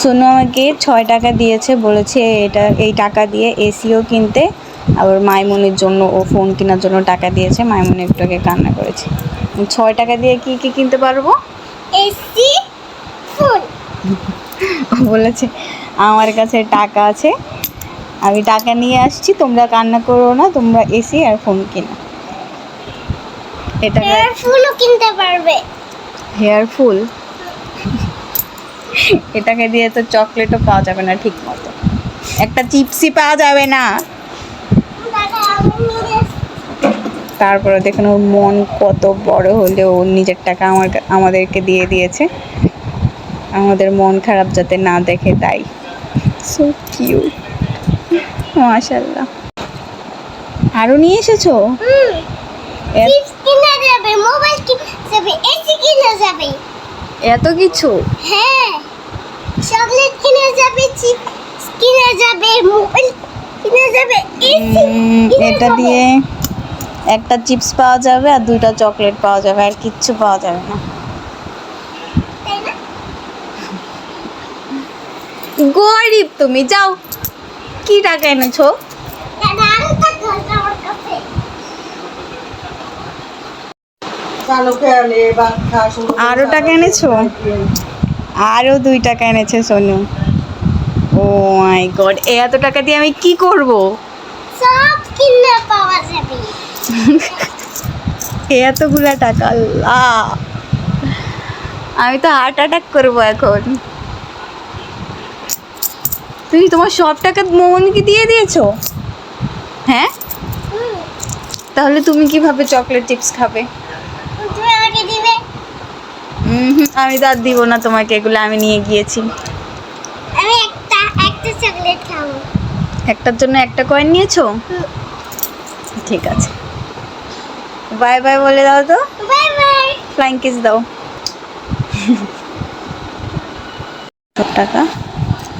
সোনু আমাকে ছয় টাকা দিয়েছে বলেছে এটা এই টাকা দিয়ে এসিও কিনতে। আবার মাইমনের জন্য ও ফোন কেনার জন্য টাকা দিয়েছে মাইমন একটু আগে কান্না করেছে। ছয় টাকা দিয়ে কি কি কিনতে পারব? এসি ফোন বলেছে আমার কাছে টাকা আছে আমি টাকা নিয়ে আসছি তোমরা কান্না করো না তোমরা এসি আর ফোন কিনো। এটা হেয়ার ফুলও কিনতে পারবে। হেয়ার ফুল এটাকে দিয়ে তো চকলেটও পাওয়া যাবে না ঠিক মতো। একটা চিপসি পাওয়া যাবে না। তারপরে দেখুন ওর মন কত বড় হলে ওর নিজের টাকা আমার আমাদেরকে দিয়ে দিয়েছে। আমাদের মন খারাপ যাতে না দেখে তাই। সো কিউট মাশাল্লাহ আরও নিয়ে এসেছ? হুম। চিপস কিনা যাবে মোবাইল কিনা যাবে এসি কিনা যাবে। এত কিছু? হ্যাঁ চকলেট কিনে যাবে চিপস কিনা যাবে মোবাইল কিনা যাবে এটা দিয়ে একটা চিপস পাওয়া যাবে আর দুইটা চকলেট পাওয়া যাবে আর কিচ্ছু পাওয়া যাবে না? গরিব তুমি যাও। কি টাকা এনেছো দাদা আরও টাকা আছে আমার কাছে আরও টাকা এনেছো আরও দুই টাকা এনেছে সোনু। ও মাই গড এত টাকা দিয়ে আমি কি করব? সব কিনা পাওয়া যাবে। এতগুলা টাকা আল্লাহ। আমি তো হার্ট অ্যাটাক করব এখন। তুমি তোমার সব টাকা মোমনকে দিয়ে দিয়েছ? হ্যাঁ? তাহলে তুমি কীভাবে চকলেট চিপস খাবে তুমি আমাকে দিবে উম হুম, আমি তো আর দিব না তোমাকে এগুলো আমি নিয়ে গিয়েছি। আমি একটা একটা চকলেট খাব। একটার জন্য একটা কয়েন নিয়েছো? ঠিক আছে। বাই বাই বলে দাও তো। বাই বাই ফ্লাইং কিস দাও। টাকা।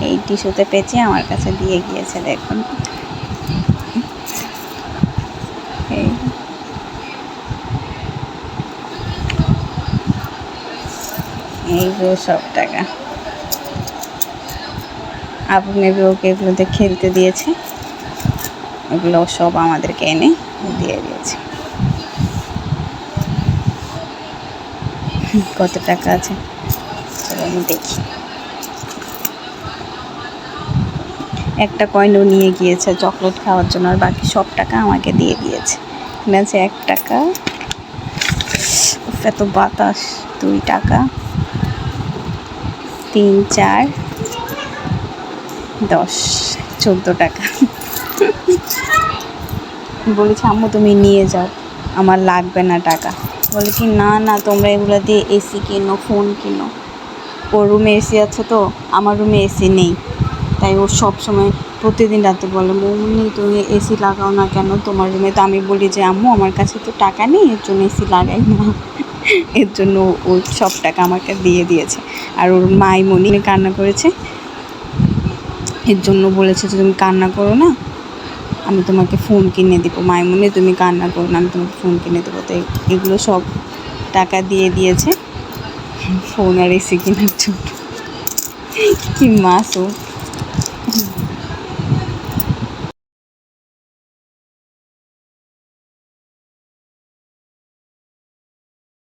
এই টিস্যুতে পেঁচে আমার কাছে দিয়ে গিয়েছে দেখুন। এইগুলো সব টাকা। আপু মেবি ওকে এগুলোতে খেলতে দিয়েছে। এগুলো সব আমাদেরকে এনে দিয়ে দিয়েছে। কত টাকা আছে? চলো আমি দেখি। একটা কয়েনও নিয়ে গিয়েছে চকলেট খাওয়ার জন্য আর বাকি সব টাকা আমাকে দিয়ে দিয়েছে। এখানে আছে এক টাকা। এত বাতাস, দুই টাকা। তিন, চার, দশ, চোদ্দ টাকা। বলেছি, আম্মু, তুমি নিয়ে যাও। আমার লাগবে না টাকা। বলে কি না না, তোমরা এগুলো দিয়ে এসি কিনো, ফোন কিনো। ওর রুমে এসি আছে তো, আমার রুমে এসি নেই। তাই ও সব সময় প্রতিদিন রাতে বলে মৌনি তুমি এসি লাগাও না কেন তোমার রুমে? তো আমি বলি যে, আম্মু, আমার কাছে তো টাকা নেই, এর জন্য এসি লাগাই না। এর জন্য ও সব টাকা আমাকে দিয়ে দিয়েছে। আর ওর মাইমণি কান্না করেছে। এর জন্য বলেছে যে, তুমি কান্না করো না, আমি তোমাকে ফোন কিনে দেবো। মাইমুনি তুমি কান্না করো না, আমি তোমাকে ফোন কিনে দেবো। তো এগুলো সব টাকা দিয়ে দিয়েছে। ফোন আর এসি কেনার জন্য। কি মাসুম